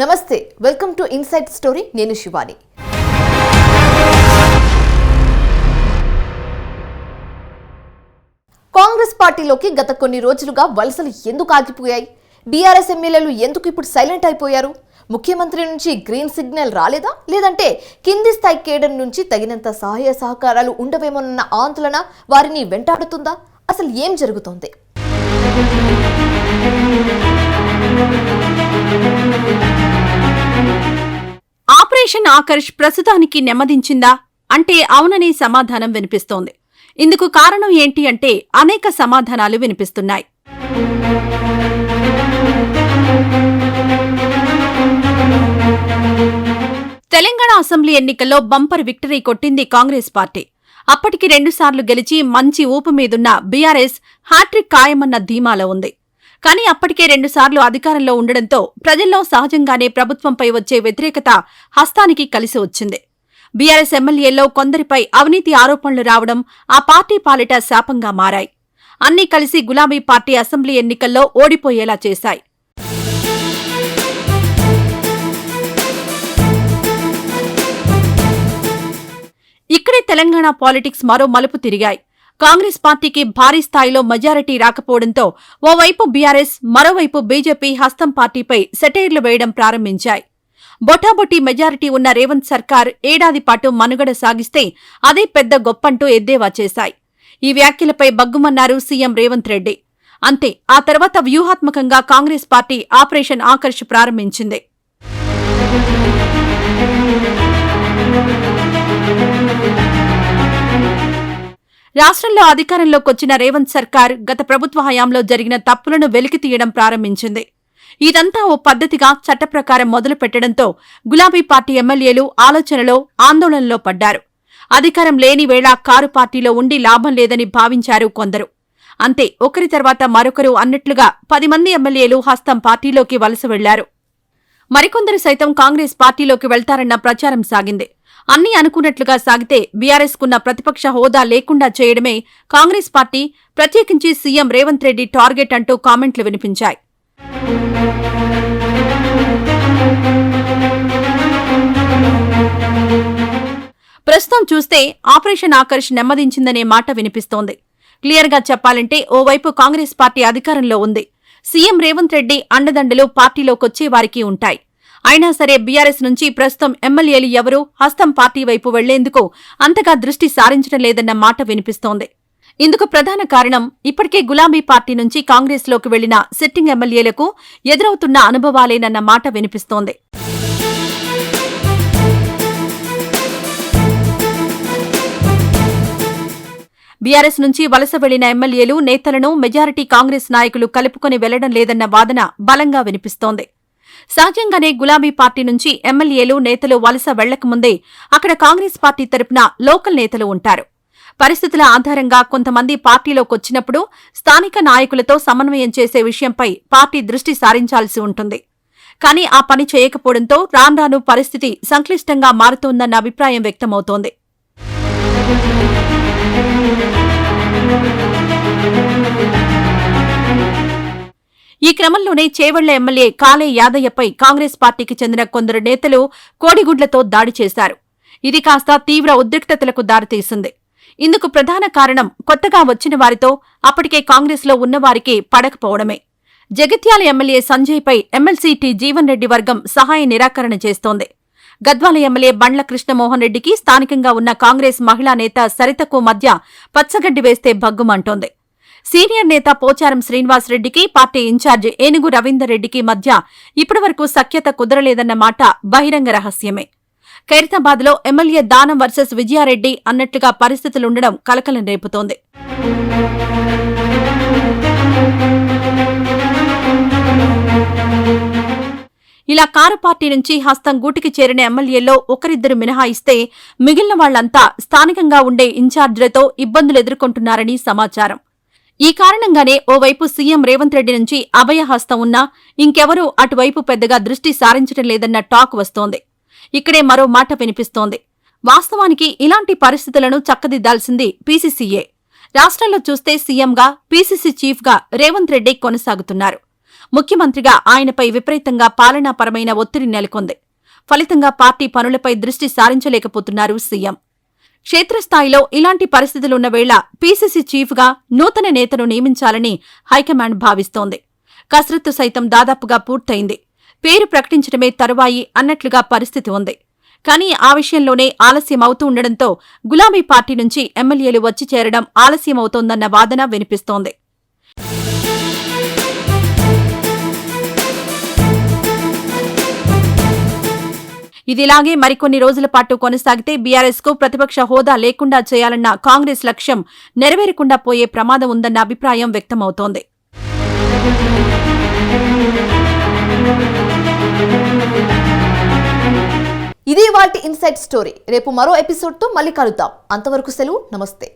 నమస్తే welcome to insight story నేను శివాని. కాంగ్రెస్ పార్టీలోకి గత కొన్ని రోజులుగా వలసలు ఎందుకు ఆగిపోయాయి? బీఆర్ఎస్ ఎమ్మెల్యేలు ఎందుకు ఇప్పుడు సైలెంట్ అయిపోయారు? ముఖ్యమంత్రి నుంచి గ్రీన్ సిగ్నల్ రాలేదా? లేదంటే కింది స్థాయి కేడర్ నుంచి తగినంత సహాయ సహకారాలు ఉండవేమోనన్న ఆందోళన వారిని వెంటాడుతుందా? అసలు ఏం జరుగుతోంది? ఆపరేషన్ ఆకర్ష్ ప్రస్తుతానికి నెమ్మదించిందా? అంటే అవుననే సమాధానం వినిపిస్తోంది. ఇందుకు కారణం ఏంటి అంటే అనేక సమాధానాలు వినిపిస్తున్నాయి. తెలంగాణ అసెంబ్లీ ఎన్నికల్లో బంపర్ విక్టరీ కొట్టింది కాంగ్రెస్ పార్టీ. అప్పటికి రెండుసార్లు గెలిచి మంచి ఊపు మీదున్న బీఆర్ఎస్ హ్యాట్రిక్ ఖాయమన్న ధీమాలో ఉంది. కానీ అప్పటికే రెండుసార్లు అధికారంలో ఉండడంతో ప్రజల్లో సహజంగానే ప్రభుత్వంపై వచ్చే వ్యతిరేకత హస్తానికి కలిసి వచ్చింది. బీఆర్ఎస్ ఎమ్మెల్యేల్లో కొందరిపై అవినీతి ఆరోపణలు రావడం ఆ పార్టీ పాలిట శాపంగా మారాయి. అన్నీ కలిసి గులాబీ పార్టీ అసెంబ్లీ ఎన్నికల్లో ఓడిపోయేలా చేశాయి. ఇక్కడే తెలంగాణ పాలిటిక్స్ మరో మలుపు తిరిగాయి. కాంగ్రెస్ పార్టీకి భారీ స్థాయిలో మెజారిటీ రాకపోవడంతో ఓవైపు బీఆర్ఎస్ మరోవైపు బీజేపీ హస్తం పార్టీపై సెటైర్లు వేయడం ప్రారంభించాయి. బొటాబొటి మెజారిటీ ఉన్న రేవంత్ సర్కార్ ఏడాది పాటు మనుగడ సాగిస్తే అదే పెద్ద గొప్పంటూ ఎద్దేవా చేశాయి. ఈ వ్యాఖ్యలపై బగ్గుమన్నారు సీఎం రేవంత్ రెడ్డి. అంతే ఆ తర్వాత వ్యూహాత్మకంగా కాంగ్రెస్ పార్టీ ఆపరేషన్ ఆకర్ష్ ప్రారంభించింది. రాష్ట్రంలో అధికారంలోకొచ్చిన రేవంత్ సర్కార్ గత ప్రభుత్వ హయాంలో జరిగిన తప్పులను వెలికి తీయడం ప్రారంభించింది. ఇదంతా ఓ పద్ధతిగా చట్ట ప్రకారం మొదలు పెట్టడంతో గులాబీ పార్టీ ఎమ్మెల్యేలు ఆలోచనలో ఆందోళనలో పడ్డారు. అధికారం లేని వేళ కారు పార్టీలో ఉండి లాభం లేదని భావించారు కొందరు. అంతే ఒకరి తర్వాత మరొకరు అన్నట్లుగా పది మంది ఎమ్మెల్యేలు హస్తం పార్టీలోకి వలస వెళ్ళారు. మరికొందరు సైతం కాంగ్రెస్ పార్టీలోకి వెళ్తారన్న ప్రచారం సాగింది. అన్నీ అనుకున్నట్లుగా సాగితే బీఆర్ఎస్ కున్న ప్రతిపక్ష హోదా లేకుండా చేయడమే కాంగ్రెస్ పార్టీ ప్రత్యేకించి సీఎం రేవంత్ రెడ్డి టార్గెట్ అంటూ కామెంట్లు వినిపించాయి. ప్రస్తుతం చూస్తే ఆపరేషన్ ఆకర్ష్ నెమ్మదించిందనే మాట వినిపిస్తోంది. క్లియర్గా చెప్పాలంటే ఓవైపు కాంగ్రెస్ పార్టీ అధికారంలో ఉంది. సీఎం రేవంత్ రెడ్డి అండదండలు పార్టీలోకొచ్చే వారికి ఉంటాయి. అయినా సరే బీఆర్ఎస్ నుంచి ప్రస్తుతం ఎమ్మెల్యేలు ఎవరూ హస్తం పార్టీ వైపు వెళ్ళేందుకు అంతగా దృష్టి సారించడం లేదన్న మాట వినిపిస్తోంది. ఇందుకు ప్రధాన కారణం ఇప్పటికే గులాబీ పార్టీ నుంచి కాంగ్రెస్లోకి వెళ్ళిన సిట్టింగ్ ఎమ్మెల్యేలకు ఎదురవుతున్న అనుభవాలేనన్న మాట వినిపిస్తోంది. బీఆర్ఎస్ నుంచి వలస వెళ్ళిన ఎమ్మెల్యేలు నేతలను మెజారిటీ కాంగ్రెస్ నాయకులు కలుపుకొని వెళ్ళడం లేదన్న వాదన బలంగా వినిపిస్తోంది. సహజంగానే గులాబీ పార్టీ నుంచి ఎమ్మెల్యేలు నేతలు వలస వెళ్ళకముందే అక్కడ కాంగ్రెస్ పార్టీ తరపున లోకల్ నేతలు ఉంటారు. పరిస్థితుల ఆధారంగా కొంతమంది పార్టీలోకొచ్చినప్పుడు స్థానిక నాయకులతో సమన్వయం చేసే విషయంపై పార్టీ దృష్టి సారించాల్సి ఉంటుంది. కానీ ఆ పని చేయకపోవడంతో రాన్రాను పరిస్థితి సంక్లిష్టంగా మారుతోందన్న అభిప్రాయం వ్యక్తమవుతోంది. ఈ క్రమంలోనే చేవెళ్ళ ఎమ్మెల్యే కాలే యాదయ్యపై కాంగ్రెస్ పార్టీకి చెందిన కొందరు నేతలు కోడిగుడ్లతో దాడి చేశారు. ఇది కాస్త తీవ్ర ఉద్రిక్తతలకు దారితీసింది. ఇందుకు ప్రధాన కారణం కొత్తగా వచ్చిన వారితో అప్పటికే కాంగ్రెస్లో ఉన్నవారికి పడకపోవడమే. జగిత్యాల ఎమ్మెల్యే సంజయ్పై ఎమ్మెల్సీటీ జీవన్ రెడ్డి వర్గం సహాయ నిరాకరణ చేస్తోంది. గద్వాల ఎమ్మెల్యే బండ్ల కృష్ణమోహన్ రెడ్డికి స్థానికంగా ఉన్న కాంగ్రెస్ మహిళా నేత సరితకు మధ్య పచ్చగడ్డి వేస్తే భగ్గుమంటోంది. సీనియర్ నేత పోచారం శ్రీనివాసరెడ్డికి పార్టీ ఇన్ఛార్జ్ ఏనుగు రవీందర్ రెడ్డికి మధ్య ఇప్పటివరకు సఖ్యత కుదరలేదన్న మాట బహిరంగ రహస్యమే. ఖైరతాబాద్లో ఎమ్మెల్యే దానం వర్సెస్ విజయారెడ్డి అన్నట్లుగా పరిస్థితులుండడం కలకలం రేపుతోంది. ఇలా కారు పార్టీ నుంచి హస్తం గూటికి చేరిన ఎమ్మెల్యేల్లో ఒకరిద్దరు మినహాయిస్తే మిగిలిన వాళ్ళంతా స్థానికంగా ఉండే ఇన్ఛార్జీలతో ఇబ్బందులు ఎదుర్కొంటున్నారని సమాచారం. ఈ కారణంగానే ఓవైపు సీఎం రేవంత్ రెడ్డి నుంచి అభయహస్తం ఉన్నా ఇంకెవరూ అటువైపు పెద్దగా దృష్టి సారించడం లేదన్న టాక్ వస్తోంది. ఇక్కడే మరో మాట వినిపిస్తోంది. వాస్తవానికి ఇలాంటి పరిస్థితులను చక్కదిద్దాల్సింది పీసీసీఏ. రాష్ట్రంలో చూస్తే సీఎంగా పీసీసీ చీఫ్గా రేవంత్ రెడ్డి కొనసాగుతున్నారు. ముఖ్యమంత్రిగా ఆయనపై విపరీతంగా పాలనాపరమైన ఒత్తిడి నెలకొంది. ఫలితంగా పార్టీ పనులపై దృష్టి సారించలేకపోతున్నారు సీఎం. క్షేత్రస్థాయిలో ఇలాంటి పరిస్థితులున్న వేళ పీసీసీ చీఫ్గా నూతన నేతను నియమించాలని హైకమాండ్ భావిస్తోంది. కసరత్తు సైతం దాదాపుగా పూర్తయింది. పేరు ప్రకటించడమే తరువాయి అన్నట్లుగా పరిస్థితి ఉంది. కానీ ఆ విషయంలోనే ఆలస్యం అవుతూ ఉండడంతో గులాబీ పార్టీ నుంచి ఎమ్మెల్యేలు వచ్చి చేరడం ఆలస్యమవుతోందన్న వాదన వినిపిస్తోంది. ఇదిలాగే మరికొన్ని రోజుల పాటు కొనసాగితే బీఆర్ఎస్కు ప్రతిపక్ష హోదా లేకుండా చేయాలన్న కాంగ్రెస్ లక్ష్యం నెరవేరకుండా పోయే ప్రమాదం ఉందన్న అభిప్రాయం వ్యక్తమవుతోంది. ఇది వాటి ఇన్సైట్ స్టోరీ. రేపు మరో ఎపిసోడ్తో మళ్ళీ కలుద్దాం. అంతవరకు సెలవు. నమస్తే.